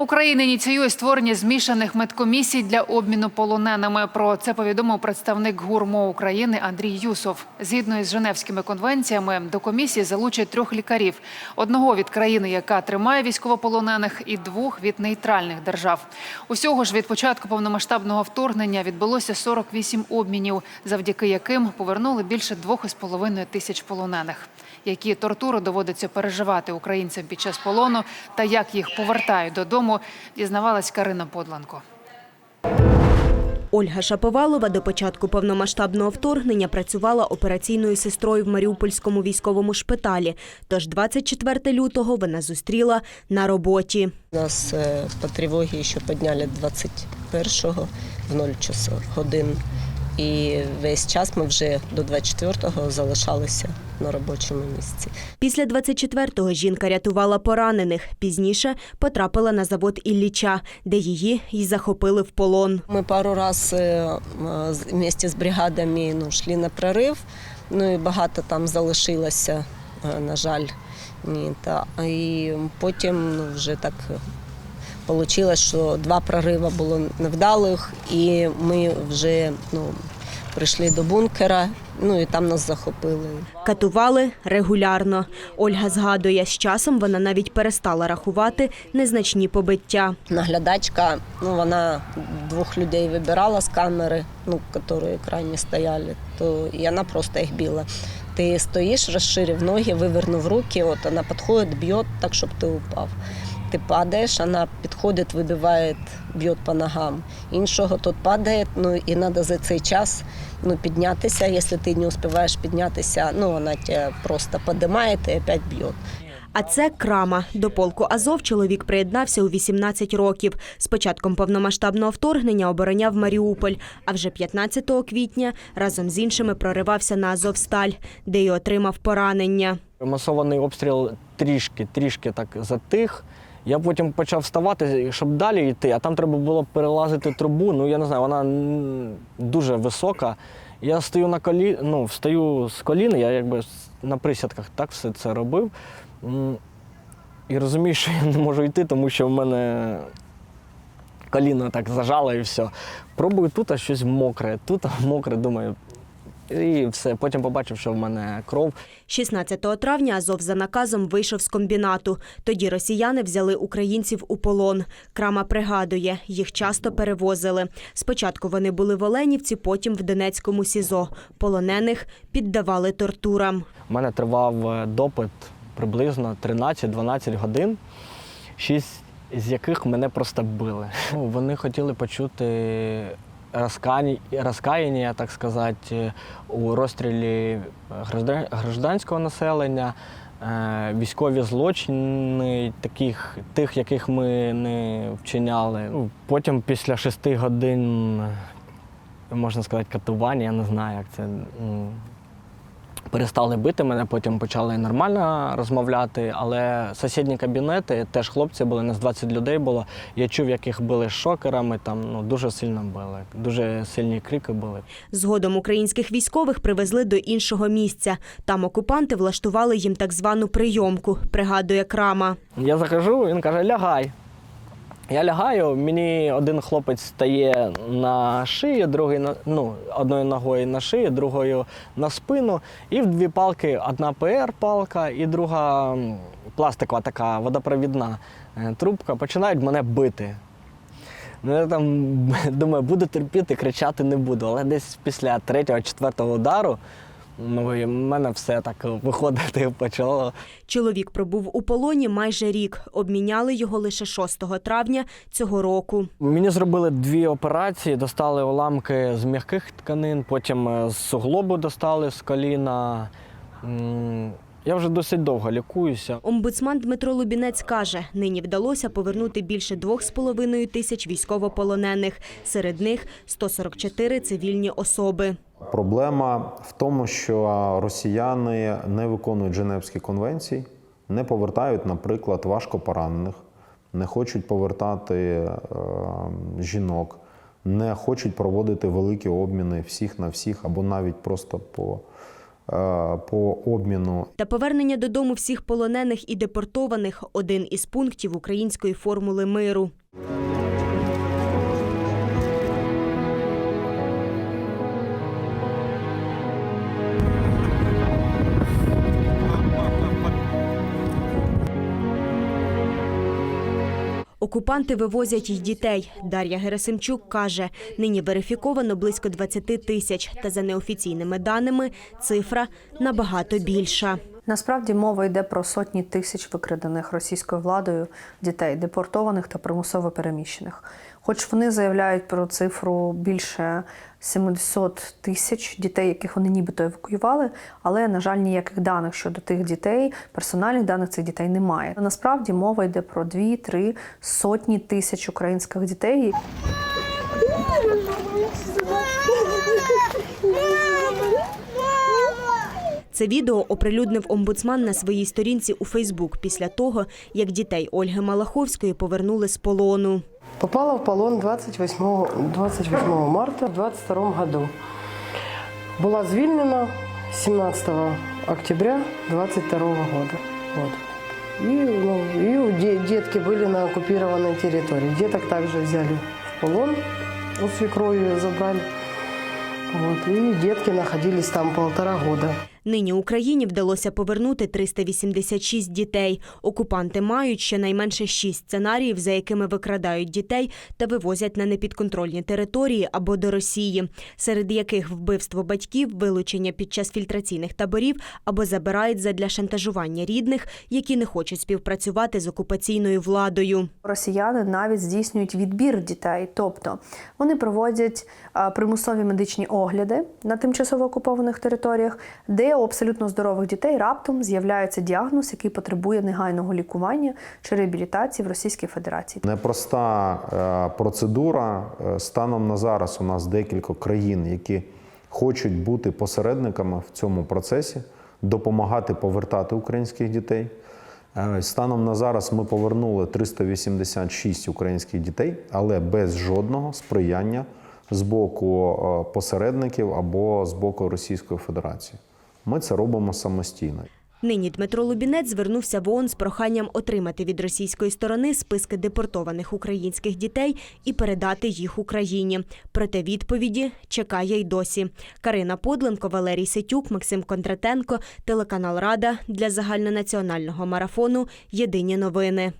Україна ініціює створення змішаних медкомісій для обміну полоненими. Про це повідомив представник ГУРМО України Андрій Юсов. Згідно із Женевськими конвенціями, до комісії залучать трьох лікарів: одного від країни, яка тримає військовополонених, і двох від нейтральних держав. Усього ж від початку повномасштабного вторгнення відбулося 48 обмінів, завдяки яким повернули більше двох із половиною тисяч полонених. Які тортури доводиться переживати українцям під час полону та як їх повертають додому, дізнавалась Карина Подланко. Ольга Шаповалова до початку повномасштабного вторгнення працювала операційною сестрою в Маріупольському військовому шпиталі. Тож 24 лютого вона зустріла на роботі. Нас е, по тривогі ще підняли 21-го в 0 часов годин. І весь час ми вже до 24-го залишалися на робочому місці. Після 24-го жінка рятувала поранених. Пізніше потрапила на завод Ілліча, де її й захопили в полон. Ми пару раз е, е, з- бригадами ну, йшли на прорив, ну і багато там залишилося, е, на жаль. Ні, та, і потім ну, вже так вийшло, що два прориви було невдалих, і ми вже ну, прийшли до бункера, ну і там нас захопили. Катували регулярно. Ольга згадує, з часом вона навіть перестала рахувати незначні побиття. Наглядачка, ну вона двох людей вибирала з камери, ну, які крайні стояли, то і вона просто їх била. Ти стоїш, розширив ноги, вивернув руки, от вона підходить, б'є так, щоб ти упав. Ти падаєш, вона підходить, вибиває, б'є по ногам. Іншого тут падає, ну і треба за цей час ну, піднятися. Якщо ти не успіваєш піднятися, ну вона тебе просто піднімає і опять б'є. А це крама. До полку Азов чоловік приєднався у 18 років. З початком повномасштабного вторгнення обороняв Маріуполь, а вже 15 квітня разом з іншими проривався на Азовсталь, де й отримав поранення. Масований обстріл трішки, трішки так затих. Я потім почав вставати, щоб далі йти, а там треба було перелазити трубу. Ну я не знаю, вона дуже висока. Я стою на колі, ну, встаю з колін, я якби на присядках так все це робив. І розумію, що я не можу йти, тому що в мене коліно так зажало і все. Пробую тут, а щось мокре, тут мокре, думаю. І все. Потім побачив, що в мене кров. 16 травня Азов за наказом вийшов з комбінату. Тоді росіяни взяли українців у полон. Крама пригадує, їх часто перевозили. Спочатку вони були в Оленівці, потім в Донецькому СІЗО. Полонених піддавали тортурам. У мене тривав е, допит приблизно 13-12 годин, шість з яких мене просто били. Ну, Вони хотіли почути розкаяння, так сказати, у розстрілі граждан- гражданського населення, е, військові злочини, таких, тих, яких ми не вчиняли. Ну, Потім після шести годин, можна сказати, катування, я не знаю, як це. Перестали бити мене, потім почали нормально розмовляти, але сусідні кабінети, теж хлопці були, нас 20 людей було. Я чув, як їх били шокерами, там ну, дуже сильно били, дуже сильні крики були. Згодом українських військових привезли до іншого місця. Там окупанти влаштували їм так звану прийомку, пригадує Крама. Я захожу, він каже, лягай. Я лягаю, мені один хлопець стає на шию, другий на ну, одною ногою на шию, другою на спину. І в дві палки одна ПР-палка і друга пластикова така водопровідна е, трубка починають мене бити. Ну, я там думаю, буду терпіти, кричати не буду. Але десь після третього-четвертого удару ну, і в мене все так виходити почало. Чоловік пробув у полоні майже рік. Обміняли його лише 6 травня цього року. Мені зробили дві операції, достали уламки з м'яких тканин, потім е, з суглобу достали з коліна. Я вже досить довго лікуюся. Омбудсман Дмитро Лубінець каже, нині вдалося повернути більше 2,5 тисяч військовополонених. Серед них 144 цивільні особи. Проблема в тому, що росіяни не виконують Женевські конвенції, не повертають, наприклад, важкопоранених, не хочуть повертати е, жінок, не хочуть проводити великі обміни всіх на всіх, або навіть просто по по обміну Та повернення додому всіх полонених і депортованих один із пунктів української формули миру. Окупанти вивозять й дітей. Дар'я Герасимчук каже, нині верифіковано близько 20 тисяч, та за неофіційними даними цифра набагато більша. Насправді мова йде про сотні тисяч викрадених російською владою дітей, депортованих та примусово переміщених. Хоч вони заявляють про цифру більше 700 тисяч дітей, яких вони нібито евакуювали, але на жаль, ніяких даних щодо тих дітей, персональних даних цих дітей немає. Насправді мова йде про 2-3 сотні тисяч українських дітей, Це відео оприлюднив омбудсман на своїй сторінці у Фейсбук після того, як дітей Ольги Малаховської повернули з полону. Попала в полон 28, 28 марта в 22 году. Была звільнена 17 октября 22 года. Вот. И, ну, и де- детки были на оккупированной территории. Деток также взяли в полон, у свекрови забрали. Вот. И детки находились там полтора года. Нині Україні вдалося повернути 386 дітей. Окупанти мають щонайменше шість сценаріїв, за якими викрадають дітей та вивозять на непідконтрольні території або до Росії, серед яких вбивство батьків, вилучення під час фільтраційних таборів або забирають задля шантажування рідних, які не хочуть співпрацювати з окупаційною владою. Росіяни навіть здійснюють відбір дітей, тобто вони проводять примусові медичні огляди на тимчасово окупованих територіях, де у абсолютно здорових дітей раптом з'являється діагноз, який потребує негайного лікування чи реабілітації в Російській Федерації. Непроста е, процедура. Е, Станом на зараз у нас декілька країн, які хочуть бути посередниками в цьому процесі, допомагати повертати українських дітей. Е, Станом на зараз ми повернули 386 українських дітей, але без жодного сприяння з боку посередників або з боку Російської Федерації. Ми це робимо самостійно. Нині Дмитро Лубінець звернувся в ООН з проханням отримати від російської сторони списки депортованих українських дітей і передати їх Україні. Проте відповіді чекає й досі. Карина Подленко, Валерій Сетюк, Максим Кондратенко, телеканал Рада для загальнонаціонального марафону. Єдині новини.